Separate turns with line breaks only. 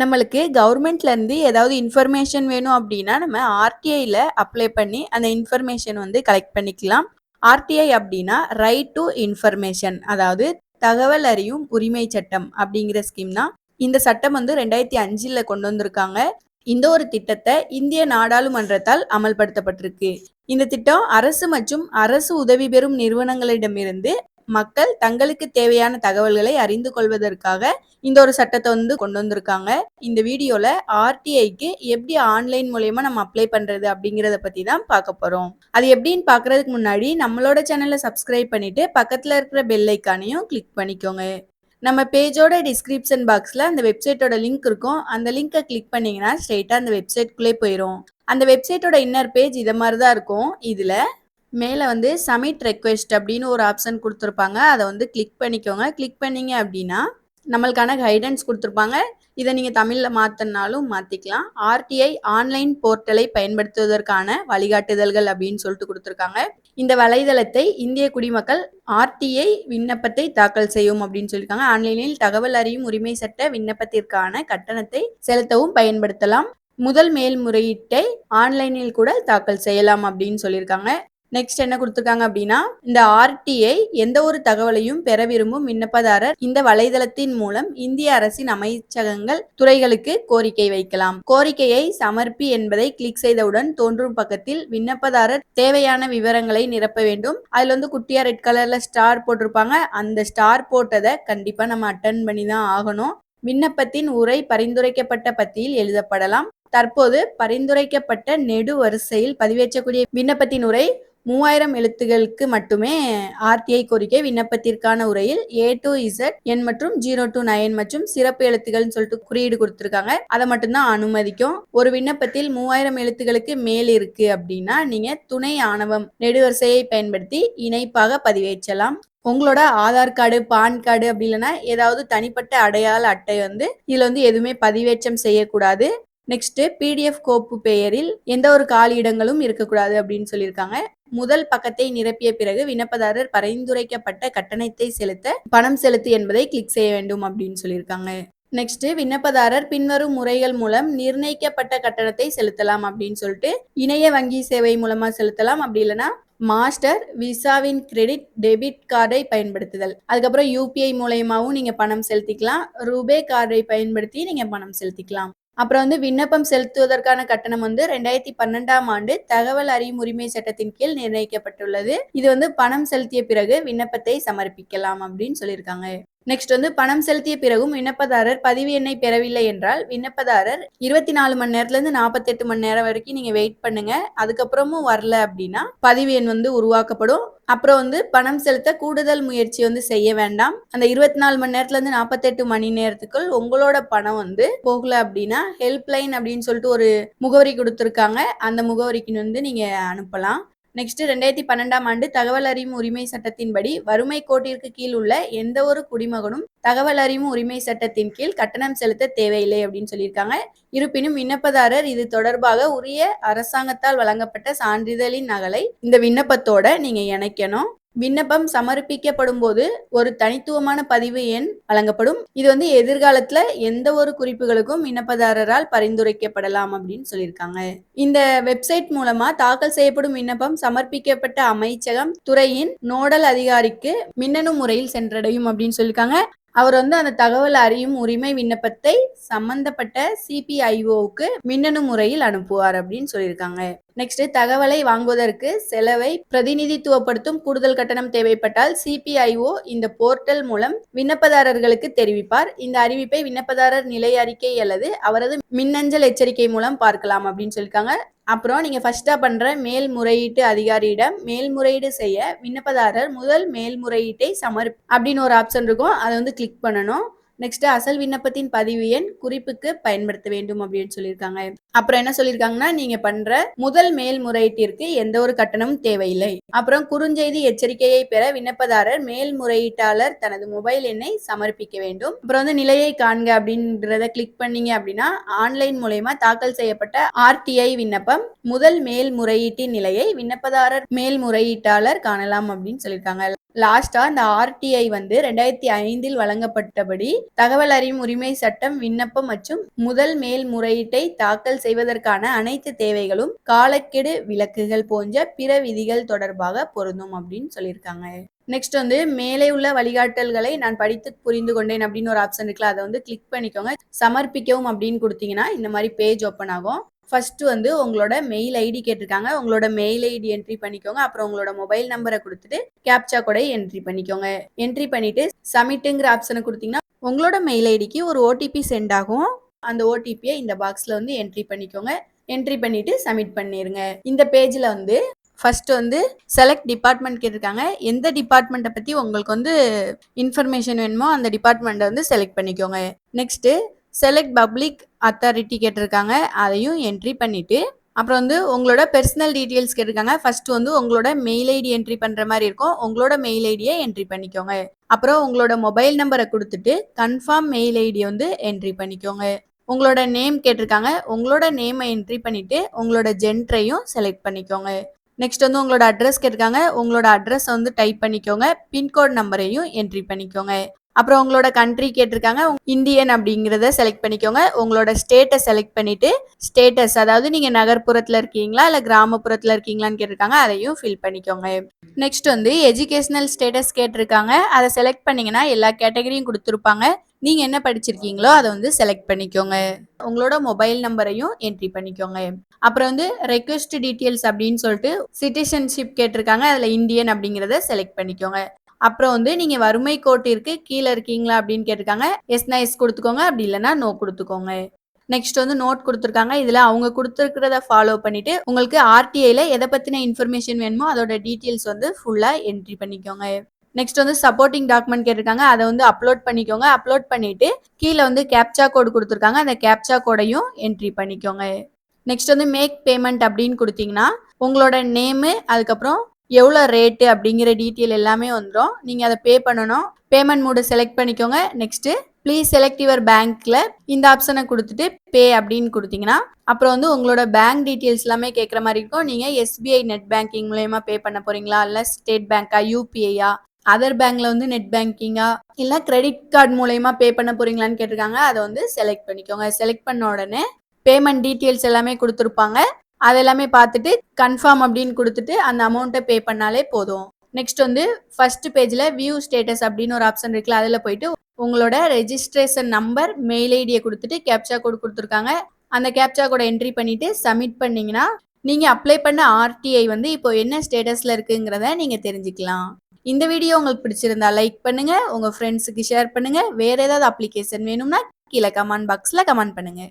நம்மளுக்கு கவர்மெண்ட்லேருந்து ஏதாவது இன்ஃபர்மேஷன் வேணும் அப்படின்னா நம்ம ஆர்டிஐயில் அப்ளை பண்ணி அந்த இன்ஃபர்மேஷன் வந்து கலெக்ட் பண்ணிக்கலாம். ஆர்டிஐ அப்படின்னா ரைட் டு இன்ஃபர்மேஷன் அதாவது தகவல் அறியும் உரிமை சட்டம் அப்படிங்கிற ஸ்கீம் தான். இந்த சட்டம் வந்து ரெண்டாயிரத்தி அஞ்சில் கொண்டு வந்திருக்காங்க. இந்த ஒரு திட்டத்தை இந்திய நாடாளுமன்றத்தால் அமல்படுத்தப்பட்டிருக்கு. இந்த திட்டம் அரசு மற்றும் அரசு உதவி பெறும் நிறுவனங்களிடமிருந்து மக்கள் தங்களுக்கு தேவையான தகவல்களை அறிந்து கொள்வதற்காக இந்த ஒரு சட்டத்தை வந்து கொண்டு வந்திருக்காங்க. இந்த வீடியோல ஆர்டிஐக்கு எப்படி ஆன்லைன் மூலயமா நம்ம அப்ளை பண்றது அப்படிங்கறத பத்தி தான் பார்க்க போறோம். அது எப்படின்னு பாக்குறதுக்கு முன்னாடி நம்மளோட சேனலை சப்ஸ்கிரைப் பண்ணிட்டு பக்கத்துல இருக்கிற பெல் ஐக்கானையும் கிளிக் பண்ணிக்கோங்க. நம்ம பேஜோட டிஸ்கிரிப்ஷன் பாக்ஸில் அந்த வெப்சைட்டோட லிங்க் இருக்கும். அந்த லிங்கை கிளிக் பண்ணிங்கன்னா ஸ்ட்ரெயிட்டாக அந்த வெப்சைட்குள்ளே போயிடும் அந்த வெப்சைட்டோட இன்னர் பேஜ் இதை மாதிரி தான் இருக்கும். இதில் மேலே வந்து சமிட் ரெக்வெஸ்ட் அப்படின்னு ஒரு ஆப்ஷன் கொடுத்துருப்பாங்க. அதை வந்து கிளிக் பண்ணிக்கோங்க. கிளிக் பண்ணிங்க அப்படின்னா நம்மளுக்கான கைடன்ஸ் கொடுத்துருப்பாங்க. இதை நீங்கள் தமிழில் மாற்றினாலும் மாற்றிக்கலாம் ஆர்டிஐ ஆன்லைன் போர்ட்டலை பயன்படுத்துவதற்கான வழிகாட்டுதல்கள் அப்படின்னு சொல்லிட்டு கொடுத்துருக்காங்க. இந்த வலைதளத்தை இந்திய குடிமக்கள் ஆர்டிஐ விண்ணப்பத்தை தாக்கல் செய்யும் அப்படின்னு சொல்லியிருக்காங்க. ஆன்லைனில் தகவல் அறியும் உரிமை சட்ட விண்ணப்பத்திற்கான கட்டணத்தை செலுத்தவும் பயன்படுத்தலாம். முதல் மேல்முறையீட்டை ஆன்லைனில் கூட தாக்கல் செய்யலாம் அப்படின்னு சொல்லியிருக்காங்க. நெக்ஸ்ட் என்ன கொடுத்துருக்காங்க அப்படின்னா இந்த ஆர்டிஐ எந்த ஒரு தகவலையும் பெற விரும்பும் விண்ணப்பதாரர் இந்த வலைதளத்தின் மூலம் இந்திய அரசின் அமைச்சகங்கள் துறைகளுக்கு கோரிக்கை வைக்கலாம். கோரிக்கையை சமர்ப்பி என்பதை கிளிக் செய்தவுடன் தோன்றும் பக்கத்தில் விண்ணப்பதாரர் தேவையான விவரங்களை நிரப்ப வேண்டும். அதுல வந்து குட்டியா ரெட் கலர்ல ஸ்டார் போட்டிருப்பாங்க. அந்த ஸ்டார் போட்டதை கண்டிப்பா நம்ம அட்டன் பண்ணி தான் ஆகணும். விண்ணப்பத்தின் உரை பரிந்துரைக்கப்பட்ட பத்தியில் எழுதப்படலாம். தற்போது பரிந்துரைக்கப்பட்ட நெடு வரிசையில் பதிவேற்றக்கூடிய விண்ணப்பத்தின் உரை மூவாயிரம் எழுத்துகளுக்கு மட்டுமே ஆர்டிஐ கோரிக்கை விண்ணப்பத்திற்கான உரையில் ஏ டு இசட் என் மற்றும் ஜீரோ டு நைன் மற்றும் சிறப்பு எழுத்துக்கள்னு சொல்லிட்டு குறியீடு கொடுத்துருக்காங்க. அதை மட்டும்தான் அனுமதிக்கும். ஒரு விண்ணப்பத்தில் மூவாயிரம் எழுத்துக்களுக்கு மேல் இருக்கு அப்படின்னா நீங்க துணை ஆணவம் நெடுவரிசையை பயன்படுத்தி இணைப்பாக பதிவேற்றலாம். உங்களோட ஆதார் கார்டு பான் கார்டு அப்படி இல்லைன்னா ஏதாவது தனிப்பட்ட அடையாள அட்டை வந்து இதுல வந்து எதுவுமே பதிவேற்றம் செய்யக்கூடாது. நெக்ஸ்ட் பிடிஎஃப் கோப்பு பெயரில் எந்த ஒரு காலி இடங்களும் இருக்கக்கூடாது அப்படின்னு சொல்லியிருக்காங்க. முதல் பக்கத்தை நிரப்பிய பிறகு விண்ணப்பதாரர் பரிந்துரைக்கப்பட்ட கட்டணத்தை செலுத்த பணம் செலுத்து என்பதை கிளிக் செய்ய வேண்டும் அப்படின்னு சொல்லியிருக்காங்க. நெக்ஸ்ட் விண்ணப்பதாரர் பின்வரும் முறைகள் மூலம் நிர்ணயிக்கப்பட்ட கட்டணத்தை செலுத்தலாம் அப்படின்னு சொல்லிட்டு இணைய வங்கி சேவை மூலமா செலுத்தலாம். அப்படி இல்லைன்னா மாஸ்டர் விசாவின் கிரெடிட் டெபிட் கார்டை பயன்படுத்துதல். அதுக்கப்புறம் யூபிஐ மூலயமாவும் நீங்க பணம் செலுத்திக்கலாம். ரூபே கார்டை பயன்படுத்தி நீங்க பணம் செலுத்திக்கலாம். அப்புறம் வந்து விண்ணப்பம் செலுத்துவதற்கான கட்டணம் வந்து ரெண்டாயிரத்தி பன்னெண்டாம் ஆண்டு தகவல் அறியும் உரிமை சட்டத்தின் கீழ் நிர்ணயிக்கப்பட்டுள்ளது. இது வந்து பணம் செலுத்திய பிறகு விண்ணப்பத்தை சமர்ப்பிக்கலாம் அப்படின்னு சொல்லியிருக்காங்க. நெக்ஸ்ட் வந்து பணம் செலுத்திய பிறகும் விண்ணப்பதாரர் பதிவு எண்ணை பெறவில்லை என்றால் விண்ணப்பதாரர் இருபத்தி நாலு மணி நேரத்துல இருந்து நாற்பத்தி எட்டு மணி நேரம் வரைக்கும் நீங்க வெயிட் பண்ணுங்க. அதுக்கப்புறமும் வரல அப்படின்னா பதிவு எண் வந்து உருவாக்கப்படும். அப்புறம் வந்து பணம் செலுத்த கூடுதல் முயற்சி வந்து செய்ய வேண்டாம். அந்த இருபத்தி நாலு மணி நேரத்துல இருந்து நாற்பத்தெட்டு மணி நேரத்துக்குள் உங்களோட பணம் வந்து போகல அப்படின்னா ஹெல்ப்லைன் அப்படின்னு சொல்லிட்டு ஒரு முகவரி கொடுத்துருக்காங்க. அந்த முகவரிக்கு வந்து நீங்க அனுப்பலாம். நெக்ஸ்ட் ரெண்டாயிரத்தி பன்னெண்டாம் ஆண்டு தகவல் அறியும் உரிமை சட்டத்தின்படி வறுமை கோட்டிற்கு கீழ் உள்ள எந்த ஒரு குடிமகனும் தகவல் அறியும் உரிமை சட்டத்தின் கீழ் கட்டணம் செலுத்த தேவையில்லை அப்படின்னு சொல்லியிருக்காங்க. இருப்பினும் விண்ணப்பதாரர் இது தொடர்பாக உரிய அரசாங்கத்தால் வழங்கப்பட்ட சான்றிதழின் நகலை இந்த விண்ணப்பத்தோட நீங்க இணைக்கணும். விண்ணப்பம் சமர்ப்பிக்கப்படும் போது ஒரு தனித்துவமான பதிவு எண் வழங்கப்படும். இது வந்து எதிர்காலத்துல எந்த ஒரு குறிப்புகளுக்கும் விண்ணப்பதாரரால் பரிந்துரைக்கப்படலாம் அப்படின்னு சொல்லியிருக்காங்க. இந்த வெப்சைட் மூலமா தாக்கல் செய்யப்படும் விண்ணப்பம் சமர்ப்பிக்கப்பட்ட அமைச்சகம் துறையின் நோடல் அதிகாரிக்கு மின்னணு முறையில் சென்றடையும் அப்படின்னு சொல்லியிருக்காங்க. அவர் வந்து அந்த தகவல் அறியும் உரிமை விண்ணப்பத்தை சம்பந்தப்பட்ட சிபிஐஓவுக்கு மின்னணு முறையில் அனுப்புவார் அப்படின்னு சொல்லியிருக்காங்க. நெக்ஸ்ட் தகவலை வாங்குவதற்கு செலவை பிரதிநிதித்துவப்படுத்தும் கூடுதல் கட்டணம் தேவைப்பட்டால் சிபிஐஓ இந்த போர்ட்டல் மூலம் விண்ணப்பதாரர்களுக்கு தெரிவிப்பார். இந்த அறிவிப்பை விண்ணப்பதாரர் நிலை அறிக்கை அல்லது அவரது மின்னஞ்சல் எச்சரிக்கை மூலம் பார்க்கலாம் அப்படின்னு சொல்லியிருக்காங்க. அப்புறம் நீங்க ஃபர்ஸ்டா பண்ற மேல்முறையீட்டு அதிகாரியிடம் மேல்முறையீடு செய்ய விண்ணப்பதாரர் முதல் மேல்முறையீட்டை சமர் அப்படின்னு ஒரு ஆப்ஷன் இருக்கும். அதை வந்து கிளிக் பண்ணணும். நெக்ஸ்ட் அசல் விண்ணப்பத்தின் பதிவு எண் குறிப்புக்கு பயன்படுத்த வேண்டும் அப்படின்னு சொல்லியிருக்காங்க. அப்புறம் என்ன சொல்லியிருக்காங்கன்னா நீங்க பண்ற முதல் மேல்முறையீட்டிற்கு எந்த ஒரு கட்டணமும் தேவையில்லை. அப்புறம் குறுஞ்செய்தி எச்சரிக்கையை பெற விண்ணப்பதாரர் மேல்முறையீட்டாளர் தனது மொபைல் எண்ணை சமர்ப்பிக்க வேண்டும். அப்புறம் வந்து நிலையை காண்க அப்படின்றத கிளிக் பண்ணீங்க அப்படின்னா ஆன்லைன் மூலயமா தாக்கல் செய்யப்பட்ட ஆர்டிஐ விண்ணப்பம் முதல் மேல்முறையீட்டின் நிலையை விண்ணப்பதாரர் மேல்முறையீட்டாளர் காணலாம் அப்படின்னு சொல்லியிருக்காங்க. லாஸ்டா இந்த ஆர்டிஐ வந்து ரெண்டாயிரத்தி ஐந்தில் வழங்கப்பட்டபடி தகவல் அறியும் உரிமை சட்டம் விண்ணப்பம் மற்றும் முதல் மேல்முறையீட்டை தாக்கல் செய்வதற்கான அனைத்து தேவைகளும் காலக்கெடு விலக்குகள் போன்ற பிற விதிகள் தொடர்பாக பொருந்தும் அப்படின்னு சொல்லியிருக்காங்க. நெக்ஸ்ட் வந்து மேலே உள்ள வழிகாட்டல்களை நான் படித்து புரிந்து கொண்டேன் அப்படின்னு ஒரு ஆப்ஷன் இருக்குல்ல அதை வந்து கிளிக் பண்ணிக்கோங்க. சமர்ப்பிக்கவும் அப்படின்னு கொடுத்தீங்கன்னா இந்த மாதிரி பேஜ் ஓப்பன் ஆகும். ஃபஸ்ட்டு வந்து உங்களோட மெயில் ஐடி கேட்டிருக்காங்க. உங்களோட மெயில் ஐடி என்ட்ரி பண்ணிக்கோங்க. அப்புறம் உங்களோட மொபைல் நம்பரை கொடுத்துட்டு கேப்சா கூட என்ட்ரி பண்ணிக்கோங்க. என்ட்ரி பண்ணிட்டு சமிட்டுங்கிற ஆப்ஷனை கொடுத்தீங்கன்னா உங்களோட மெயில் ஐடிக்கு ஒரு ஓடிபி சென்ட் ஆகும். அந்த ஓடிபியை இந்த பாக்ஸில் வந்து என்ட்ரி பண்ணிக்கோங்க. என்ட்ரி பண்ணிவிட்டு சப்மிட் பண்ணிருங்க. இந்த பேஜில் வந்து ஃபர்ஸ்ட் வந்து செலக்ட் டிபார்ட்மெண்ட் கேட்டிருக்காங்க. எந்த டிபார்ட்மெண்ட்டை பற்றி உங்களுக்கு வந்து இன்ஃபர்மேஷன் வேணுமோ அந்த டிபார்ட்மெண்ட்டை வந்து செலக்ட் பண்ணிக்கோங்க. நெக்ஸ்ட்டு செலக்ட் பப்ளிக் அத்தாரிட்டி கேட்டிருக்காங்க. அதையும் என்ட்ரி பண்ணிவிட்டு அப்புறம் வந்து உங்களோட பர்சனல் டீட்டெயில்ஸ் கேட்டிருக்காங்க. ஃபர்ஸ்ட் வந்து உங்களோட மெயில் ஐடி என்ட்ரி பண்ணுற மாதிரி இருக்கும். உங்களோட மெயில் ஐடியை என்ட்ரி பண்ணிக்கோங்க. அப்புறம் உங்களோட மொபைல் நம்பரை கொடுத்துட்டு கன்ஃபார்ம் மெயில் ஐடியை வந்து என்ட்ரி பண்ணிக்கோங்க. உங்களோட நேம் கேட்டிருக்காங்க. உங்களோட நேமை என்ட்ரி பண்ணிவிட்டு உங்களோட ஜென்ட்ரையும் செலக்ட் பண்ணிக்கோங்க. நெக்ஸ்ட் வந்து உங்களோட அட்ரஸ் கேட்டிருக்காங்க. உங்களோட அட்ரஸ் வந்து டைப் பண்ணிக்கோங்க. பின்கோட் நம்பரையும் என்ட்ரி பண்ணிக்கோங்க. அப்புறம் உங்களோட கண்ட்ரி கேட்டிருக்காங்க இந்தியன் அப்படிங்கிறத செலக்ட் பண்ணிக்கோங்க. உங்களோட ஸ்டேட்டை செலக்ட் பண்ணிட்டு ஸ்டேட்டஸ் அதாவது நீங்க நகர்ப்புறத்துல இருக்கீங்களா இல்ல கிராமப்புறத்துல இருக்கீங்களான்னு கேட்டிருக்காங்க அதையும் ஃபில் பண்ணிக்கோங்க. நெக்ஸ்ட் வந்து எஜுகேஷனல் ஸ்டேட்டஸ் கேட்டிருக்காங்க. அதை செலக்ட் பண்ணீங்கன்னா எல்லா கேட்டகரியும் கொடுத்துருப்பாங்க. நீங்க என்ன படிச்சிருக்கீங்களோ அதை வந்து செலக்ட் பண்ணிக்கோங்க. உங்களோட மொபைல் நம்பரையும் என்ட்ரி பண்ணிக்கோங்க. அப்புறம் வந்து ரெக்வெஸ்ட் டீட்டெயில்ஸ் அப்படின்னு சொல்லிட்டு சிட்டிசன்ஷிப் கேட்டிருக்காங்க. அதில் இந்தியன் அப்படிங்கிறத செலக்ட் பண்ணிக்கோங்க. அப்புறம் வந்து நீங்கள் வறுமை கோட்டிற்கு கீழே இருக்கீங்களா அப்படின்னு கேட்டிருக்காங்க. எஸ் எஸ் கொடுத்துக்கோங்க. அப்படி இல்லைன்னா நோ கொடுத்துக்கோங்க. நெக்ஸ்ட் வந்து நோட் கொடுத்துருக்காங்க. இதில் அவங்க கொடுத்துருக்கிறத ஃபாலோ பண்ணிட்டு உங்களுக்கு ஆர்டிஐல எதை பற்றின இன்ஃபர்மேஷன் வேணுமோ அதோட டீட்டெயில்ஸ் வந்து ஃபுல்லாக என்ட்ரி பண்ணிக்கோங்க. நெக்ஸ்ட் வந்து சப்போர்ட்டிங் டாக்குமெண்ட் கேட்டிருக்காங்க. அதை வந்து அப்லோட் பண்ணிக்கோங்க. அப்லோட் பண்ணிட்டு கீழே வந்து கேப்சா கோடு கொடுத்துருக்காங்க. அந்த கேப்சா கோடையும் என்ட்ரி பண்ணிக்கோங்க. நெக்ஸ்ட் வந்து மேக் பேமெண்ட் அப்படின்னு கொடுத்தீங்கன்னா உங்களோட நேமு அதுக்கப்புறம் எவ்வளோ ரேட்டு அப்படிங்கிற டீட்டெயில் எல்லாமே வந்துடும் நீங்கள் அதை பே பண்ணணும். பேமெண்ட் மூடு செலக்ட் பண்ணிக்கோங்க. நெக்ஸ்ட்டு ப்ளீஸ் செலக்ட் யுவர் பேங்க்கில் இந்த ஆப்ஷனை கொடுத்துட்டு பே அப்படின்னு கொடுத்தீங்கன்னா அப்புறம் வந்து உங்களோட பேங்க் டீட்டெயில்ஸ் எல்லாமே கேட்குற மாதிரி இருக்கும். நீங்கள் எஸ்பிஐ நெட் பேங்கிங் மூலயமா பே பண்ண போகிறீங்களா இல்லை ஸ்டேட் பேங்க்கா யூபிஐயா அதர் பேங்க்ல வந்து நெட் பேங்கிங்கா இல்லை கிரெடிட் கார்டு மூலயமா பே பண்ண போறீங்களான்னு கேட்டிருக்காங்க. அதை வந்து செலக்ட் பண்ணிக்கோங்க. செலக்ட் பண்ண உடனே பேமெண்ட் டீட்டெயில்ஸ் எல்லாமே கொடுத்துருப்பாங்க. அது எல்லாமே பார்த்துட்டு கன்ஃபார்ம் அப்படின்னு கொடுத்துட்டு அந்த அமௌண்ட்டை பே பண்ணாலே போதும். நெக்ஸ்ட் வந்து ஃபர்ஸ்ட் பேஜில் வியூ ஸ்டேட்டஸ் அப்படின்னு ஒரு ஆப்ஷன் இருக்குல்ல அதில் போயிட்டு உங்களோட ரெஜிஸ்ட்ரேஷன் நம்பர் மெயில் ஐடியை கொடுத்துட்டு கேப்சா கோடு கொடுத்துருக்காங்க. அந்த கேப்சா கோடை என்ட்ரி பண்ணிவிட்டு சப்மிட் பண்ணிங்கன்னா நீங்கள் அப்ளை பண்ண ஆர்டிஐ வந்து இப்போ என்ன ஸ்டேட்டஸில் இருக்குங்கிறத நீங்கள் தெரிஞ்சுக்கலாம். இந்த வீடியோ உங்களுக்கு பிடிச்சிருந்தா லைக் பண்ணுங்கள் உங்கள் ஃப்ரெண்ட்ஸுக்கு ஷேர் பண்ணுங்கள் வேறு ஏதாவது அப்ளிகேஷன் வேணும்னா கீழே கமெண்ட் பாக்ஸில் கமெண்ட் பண்ணுங்கள்